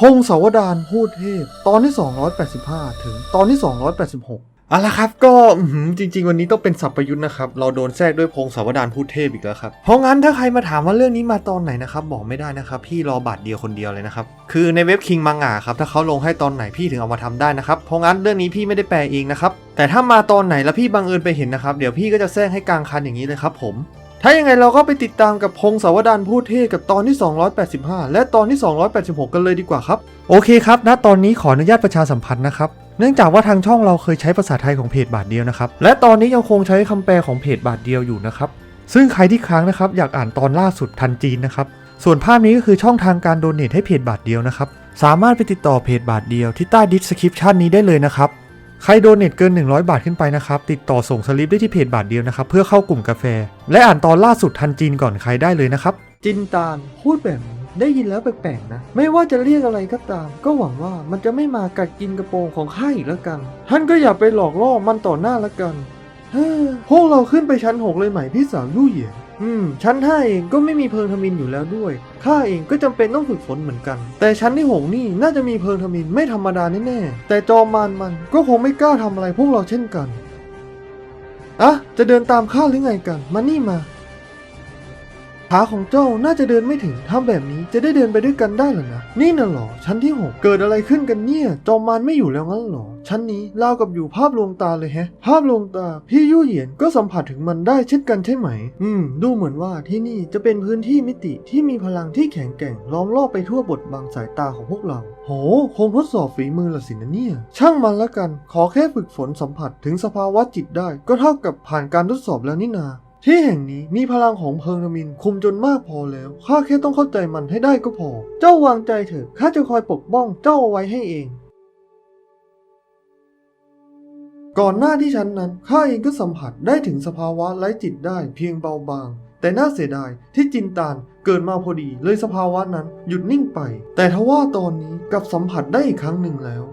พงศาวดารพูดเทพ ตอนที่ 285 ถึงตอนที่ 286เอาละครับ ก็จริง ๆ วันนี้ต้องเป็นสัพพยุทธ์นะครับ เราโดนแทรกด้วยพงศาวดารพูดเทพอีกแล้วครับ เพราะงั้นถ้าใครมาถามว่าเรื่องนี้มาตอนไหนนะครับ บอกไม่ได้นะครับ พี่รอบาทเดียวคนเดียวเลยนะครับ คือในเว็บคิงมังงะครับ ถ้าเขาลงให้ตอนไหนพี่ถึงเอามาทำได้นะครับ เพราะงั้นเรื่องนี้พี่ไม่ได้แปลเองนะครับ แต่ถ้ามาตอนไหนแล้วพี่บังเอิญไปเห็นนะครับ เดี๋ยวพี่ก็จะแทรกให้กลางคันอย่างนี้เลยครับผม ถ้ายังไงเราก็ไปติดตามกับพงศาวดารพูดเทศกับตอนที่ 285 และตอนที่ 286 กันเลยดีกว่าครับ โอเคครับณตอนนี้ขออนุญาตประชาสัมพันธ์นะครับ เนื่องจากว่าทางช่องเราเคยใช้ภาษาไทยของเพจบาทเดียวนะครับ และตอนนี้ยังคงใช้คำแปลของเพจบาทเดียวอยู่นะครับ ซึ่งใครที่ค้างนะครับอยากอ่านตอนล่าสุดทันจีนนะครับ ส่วนภาพนี้ก็คือช่องทางการโดเนทให้เพจบาทเดียวนะครับ สามารถไปติดต่อเพจบาทเดียวที่ใต้ดิสคริปชันนี้ได้เลยนะครับ ใครโดเนทเกิน 100 บาทขึ้นไปนะครับ ติดต่อส่งสลิปได้ที่เพจบาทเดียวนะครับ เพื่อเข้ากลุ่มกาแฟ และอ่านตอนล่าสุดทันจีนก่อนใครได้เลยนะครับ จินตาลพูดแบบนี้ได้ยินแล้วแปลกๆนะ ไม่ว่าจะเรียกอะไรก็ตาม ก็หวังว่ามันจะไม่มากัดกินกระโปรงของข้าอีกแล้วกัน ท่านก็อย่าไปหลอกล่อมันต่อหน้าละกันเฮ้อพวกเราขึ้นไปชั้นหกเลยไหมพี่สาวยู่เหยียน อืม ชั้นห้าเองก็ไม่มีเพลิงทมินอยู่แล้วด้วย ข้าเองก็จำเป็นต้องฝึกฝนเหมือนกัน แต่ชั้นที่หกนี่น่าจะมีเพลิงทมินไม่ธรรมดาแน่ๆ แต่จอมมานมันก็คงไม่กล้าทำอะไรพวกเราเช่นกัน อะ จะเดินตามข้าหรือไงกัน มานี่มา ขาของเจ้าน่าจะเดินไม่ถึงทำแบบนี้จะได้เดินไปด้วยกันได้หรอนะ นี่น่ะหรอ ชั้นที่ 6 เกิดอะไรขึ้นกันเนี่ย จอมมารไม่อยู่แล้วงั้นหรอ ชั้นนี้เล่ากับอยู่ภาพลวงตาเลยแฮะ ภาพลวงตา พี่ยู่เหยียนก็สัมผัสถึงมันได้เช่นกันใช่ไหม อืม ดูเหมือนว่าที่นี่จะเป็นพื้นที่มิติที่มีพลังที่แข็งแกร่งล้อมรอบไปทั่วบทบังสายตาของพวกเรา โห คงทดสอบฝีมือละสินะเนี่ย ช่างมันละกัน ขอแค่ฝึกฝนสัมผัสถึงสภาวะจิตได้ ก็เท่ากับผ่านการทดสอบแล้วนี่นา ที่แห่งนี้มีพลังของเพิงทมินคุมจนมากพอแล้ว ข้าแค่ต้องเข้าใจมันให้ได้ก็พอ เจ้าวางใจเถอะ ข้าจะคอยปกป้องเจ้าเอาไว้ให้เอง ก่อนหน้าที่ฉันนั้น ข้าเองก็สัมผัสได้ถึงสภาวะไร้จิตได้เพียงเบาบาง แต่น่าเสียดายที่จินตานเกิดมาพอดีเลยสภาวะนั้นหยุดนิ่งไป แต่ทว่าตอนนี้กลับสัมผัสได้อีกครั้งหนึ่งแล้ว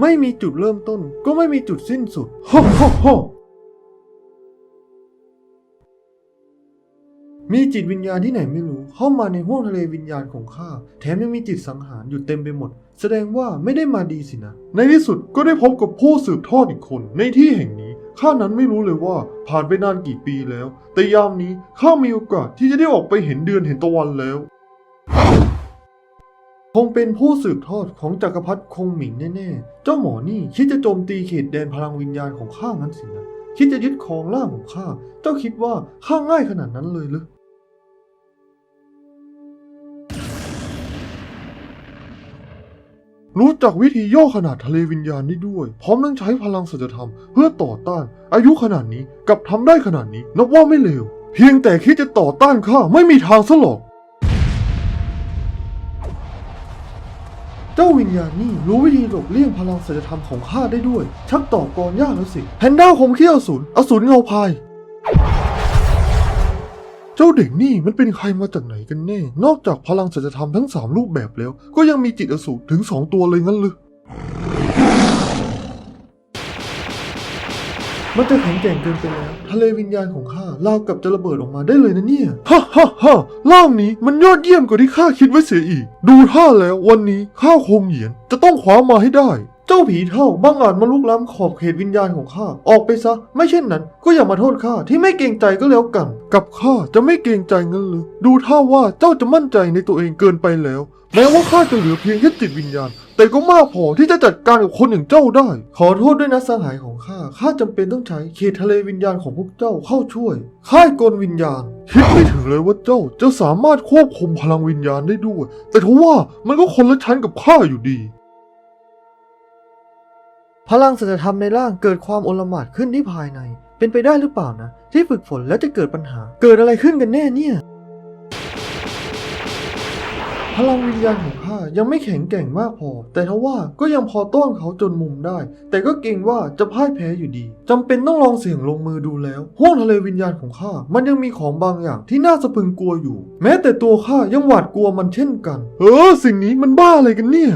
ไม่มีจุดเริ่มต้น ก็ไม่มีจุดสิ้นสุดฮ่ฮ่ฮ่มีจิตวิญญาณที่ไหนไม่รู้ เข้ามาในห้วงทะเลวิญญาณของข้า แถมยังมีจิตสังหารอยู่เต็มไปหมด แสดงว่าไม่ได้มาดีสินะ ในที่สุดก็ได้พบกับผู้สืบทอดอีกคน ในที่แห่งนี้ข้านั้นไม่รู้เลยว่าผ่านไปนานกี่ปีแล้ว แต่ยามนี้ข้ามีโอกาสที่จะได้ออกไปเห็นเดือนเห็นตะวันแล้ว คงเป็นผู้สืบทอดของจักรพรรดิคงหมิงแน่ๆ เจ้าหมอนี่คิดจะโจมตีเขตแดนพลังวิญญาณของข้างั้นสินะ คิดจะยึดครองร่างของข้า เจ้าคิดว่าข้าง่ายขนาดนั้นเลยหรือรู้จักวิธีย่อขนาดทะเลวิญญาณได้ด้วย พร้อมทั้งใช้พลังสัจธรรมเพื่อต่อต้าน อายุขนาดนี้กับทำได้ขนาดนี้ นับว่าไม่เลว เพียงแต่คิดจะต่อต้านข้าไม่มีทางซะหรอก เจ้าวิญญาณนี่รู้วิธีหลบเลี่ยงพลังศัจธรรมของข้าได้ด้วย ชักต่อกรยากแล้วสิแพนด้าคมเขี้ยวอสูรอสูรเงาพาย เจ้าเด็กนี่มันเป็นใครมาจากไหนกันแน่ นอกจากพลังศัจธรรมทั้งสามรูปแบบแล้ว ก็ยังมีจิตอสูรถึงสองตัวเลยงั้นหรือ มันจะแข็งแกร่งเกินไปแล้วทะเลวิญญาณของข้าราวกับจะระเบิดออกมาได้เลยนะเนี่ยฮ่าฮ่าฮ่าล่างนี้มันยอดเยี่ยมกว่าที่ข้าคิดไว้เสียอีก ดูท่าแล้ววันนี้ข้าคงเหยียนจะต้องคว้ามาให้ได้ เจ้าผีเท่าบังอาจมาลุกล้ำขอบเขตวิญญาณของข้า ออกไปซะ ไม่เช่นนั้น ก็อย่ามาโทษข้าที่ไม่เกรงใจก็แล้วกัน กับข้าจะไม่เกรงใจงั้นหรือดูท่าว่าเจ้าจะมั่นใจในตัวเองเกินไปแล้ว แม้ว่าข้าจะเหลือเพียงแค่จิตวิญญาณ แต่ก็มากพอที่จะจัดการกับคนอย่างเจ้าได้ ขอโทษด้วยนะสหายของข้าข้าจำเป็นต้องใช้เขตทะเลวิญญาณของพวกเจ้าเข้าช่วยค่ายกลวิญญาณคิดไม่ถึงเลยว่าเจ้าจะสามารถควบคุมพลังวิญญาณได้ด้วย แต่ทว่ามันก็คนละชั้นกับข้าอยู่ดี พลังสัจธรรมในร่างเกิดความโอลหม่านขึ้นที่ภายใน เป็นไปได้หรือเปล่านะ ที่ฝึกฝนแล้วจะเกิดปัญหา เกิดอะไรขึ้นกันแน่เนี่ย พลังวิญญาณของข้ายังไม่แข็งแกร่งมากพอ แต่ทว่าก็ยังพอต้อนเขาจนมุมได้ แต่ก็เกรงว่าจะพ่ายแพ้อยู่ดีจำเป็นต้องลองเสี่ยงลงมือดูแล้วห้วงทะเลวิญญาณของข้ามันยังมีของบางอย่างที่น่าสะพรึงกลัวอยู่ แม้แต่ตัวข้ายังหวาดกลัวมันเช่นกัน เออ สิ่งนี้มันบ้าอะไรกันเนี่ย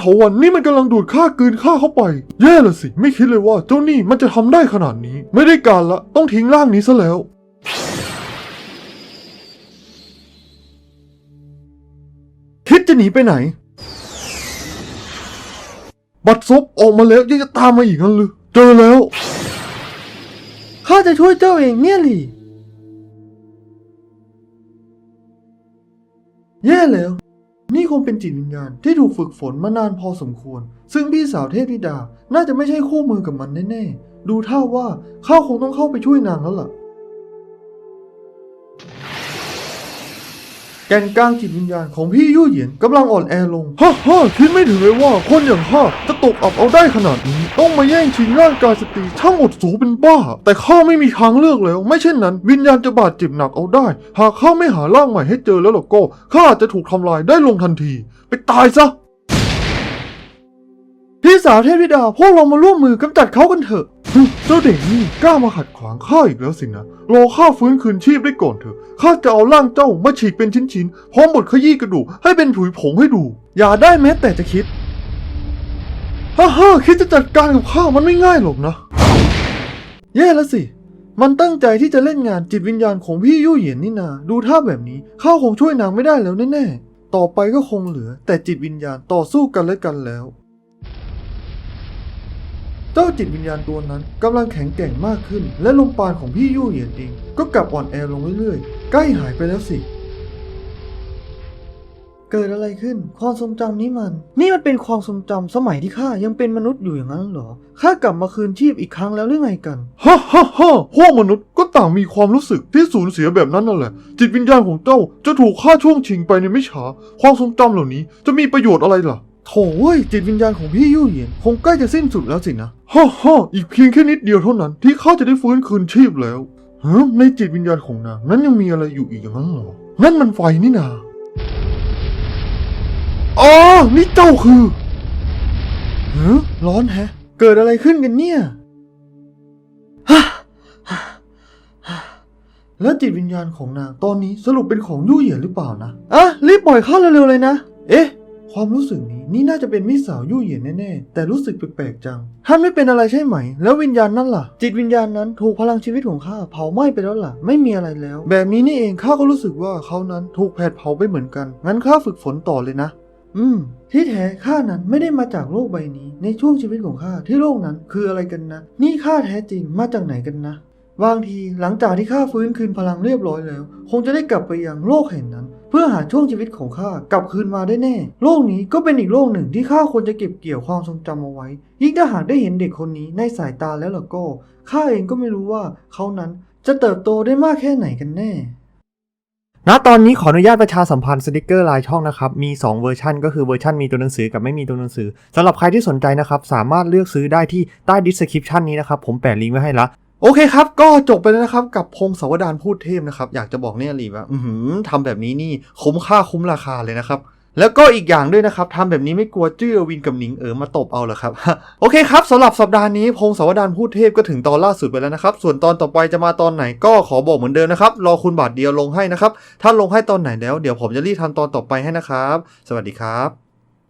ถาวันนี่มันกำลังดูดข้ากืนข้าเข้าไป แย่ละสิ ไม่คิดเลยว่าเจ้านี่มันจะทำได้ขนาดนี้ ไม่ได้การละ ต้องทิ้งร่างนี้ซะแล้วคิดจะหนีไปไหน บัตรซบออกมาแล้วยังจะตามมาอีกงั้นหรือเจอแล้ว ข้าจะช่วยเจ้าเองเนี่ยหลี่แย่แล้ว นี่คงเป็นจิตวิญญาณที่ถูกฝึกฝนมานานพอสมควร ซึ่งพี่สาวเทพธิดาน่าจะไม่ใช่คู่มือกับมันแน่ๆ ดูท่าว่าข้าคงต้องเข้าไปช่วยนางแล้วล่ะ แกนกลางจิตวิญญาณของพี่ยู่เหยียนกำลังอ่อนแอลงฮ่าฮ่าคิดไม่ถึงเลยว่าคนอย่างข้าจะตกอับเอาได้ขนาดนี้ ต้องมาแย่งชิงร่างกายสตรีช่างอดสูเป็นบ้า แต่ข้าไม่มีทางเลือกแล้ว ไม่เช่นนั้น วิญญาณจะบาดเจ็บหนักเอาได้ หากข้าไม่หาร่างใหม่ให้เจอแล้วล่ะก็ข้าจะถูกทำลายได้ลงทันที ไปตายซะพี่สาวเทพธิดาพวกเรามาร่วมมือกำจัดเขากันเถอะ เจ้าเด็กนี่กล้ามาขัดขวางข้าอีกแล้วสินะรอข้าฟื้นคืนชีพได้ก่อนเถอะข้าจะเอาร่างเจ้ามาฉีกเป็นชิ้นๆพร้อมบดขยี้กระดูกให้เป็นผุยผงให้ดู อย่าได้แม้แต่จะคิดฮ่าฮ่าคิดจะจัดการกับข้ามันไม่ง่ายหรอกนะ แย่แล้วสิ มันตั้งใจที่จะเล่นงานจิตวิญญาณของพี่ยู่เหยียนนี่นา ดูท่าแบบนี้ข้าคงช่วยนางไม่ได้แล้วแน่ๆต่อไปก็คงเหลือแต่จิตวิญญาณต่อสู้กันและกันแล้ว เจ้าจิตวิญญาณตัวนั้นกำลังแข็งแกร่งมากขึ้น และลมปราณของพี่ยู่เหยียนเอง ก็กลับอ่อนแอลงเรื่อยๆ ใกล้หายไปแล้วสิ เกิดอะไรขึ้น ความทรงจำนี้มัน นี่มันเป็นความทรงจำสมัยที่ข้ายังเป็นมนุษย์อยู่อย่างนั้นเหรอข้ากลับมาคืนชีพอีกครั้งแล้วหรือไงกัน ฮ่าฮ่าฮ่าพวกมนุษย์ก็ต่างมีความรู้สึกที่สูญเสียแบบนั้นนั่นแหละ จิตวิญญาณของเจ้าจะถูกฆ่าช่วงชิงไปในไม่ช้า ความทรงจำเหล่านี้จะมีประโยชน์อะไรล่ะ โถ่เว้ยจิตวิญญาณของพี่ยู่เหยียนคงใกล้จะสิ้นสุดแล้วสินะฮ่าฮ่าอีกเพียงแค่นิดเดียวเท่านั้น ที่ข้าจะได้ฟื้นคืนชีพแล้วฮะในจิตวิญญาณของนางนั้นยังมีอะไรอยู่อีกอย่างนั้นเหรอนั่นมันไฟนี่นาอ๋อนี่เจ้าคือเฮ้ร้อนแฮะ เกิดอะไรขึ้นกันเนี่ยฮ่าฮ่าฮ่าแล้วจิตวิญญาณของนางตอนนี้สรุปเป็นของยู่เหยียนหรือเปล่านะอะรีบปล่อยข้าเร็วๆเลยนะ เอ๊ะ ความรู้สึกนี้นี่น่าจะเป็นมิสาวยู่เหยียนแน่ๆ แต่รู้สึกแปลกๆจัง ท่านไม่เป็นอะไรใช่ไหม แล้ววิญญาณนั่นล่ะ จิตวิญญาณนั้นถูกพลังชีวิตของข้าเผาไหม้ไปแล้วล่ะ ไม่มีอะไรแล้ว แบบนี้นี่เองข้าก็รู้สึกว่าเขานั้นถูกแผดเผาไปเหมือนกัน งั้นข้าฝึกฝนต่อเลยนะ อืม ที่แท้ข้านั้นไม่ได้มาจากโลกใบนี้ ในช่วงชีวิตของข้าที่โลกนั้นคืออะไรกันนะ นี่ข้าแท้จริงมาจากไหนกันนะบางทีหลังจากที่ข้าฟื้นคืนพลังเรียบร้อยแล้ว คงจะได้กลับไปยังโลกแห่งนั้น เพื่อหาช่วงชีวิตของข้ากลับคืนมาได้แน่ โลกนี้ก็เป็นอีกโลกหนึ่งที่ข้าควรจะเก็บเกี่ยวความทรงจำเอาไว้ ยิ่งถ้าหากได้เห็นเด็กคนนี้ในสายตาแล้วล่ะก็ข้าเองก็ไม่รู้ว่าเขานั้นจะเติบโตได้มากแค่ไหนกันแน่ณตอนนี้ขออนุญาตประชาสัมพันธ์สติกเกอร์ลายช่องนะครับ มี 2 เวอร์ชันก็คือเวอร์ชันมีตัวหนังสือกับไม่มีตัวหนังสือสำหรับใครที่สนใจนะครับ สามารถเลือกซื้อได้ที่ใต้ดิสคริปชันนี้นะครับ ผมแปะลิงก์ไว้ให้ละ โอเคครับ ก็จบไปแล้วนะครับ กับพงศาวดารพูดเทพนะครับ อยากจะบอกเนี่ยลีว่า อืทำแบบนี้นี่คุ้มค่าคุ้มราคาเลยนะครับ แล้วก็อีกอย่างด้วยนะครับทำแบบนี้ไม่กลัวจื้อวินกับหนิงเอ๋อมาตบเอาเหรอครับ โอเคครับสำหรับสัปดาห์นี้พงศาวดารพูดเทพก็ถึงตอนล่าสุดไปแล้วนะครับ ส่วนตอนต่อไปจะมาตอนไหนก็ขอบอกเหมือนเดิมนะครับ รอคุณบาทเดียวลงให้นะครับ ถ้าลงให้ตอนไหนแล้ว เดี๋ยวผมจะรีบทำตอนต่อไปให้นะครับ สวัสดีครับ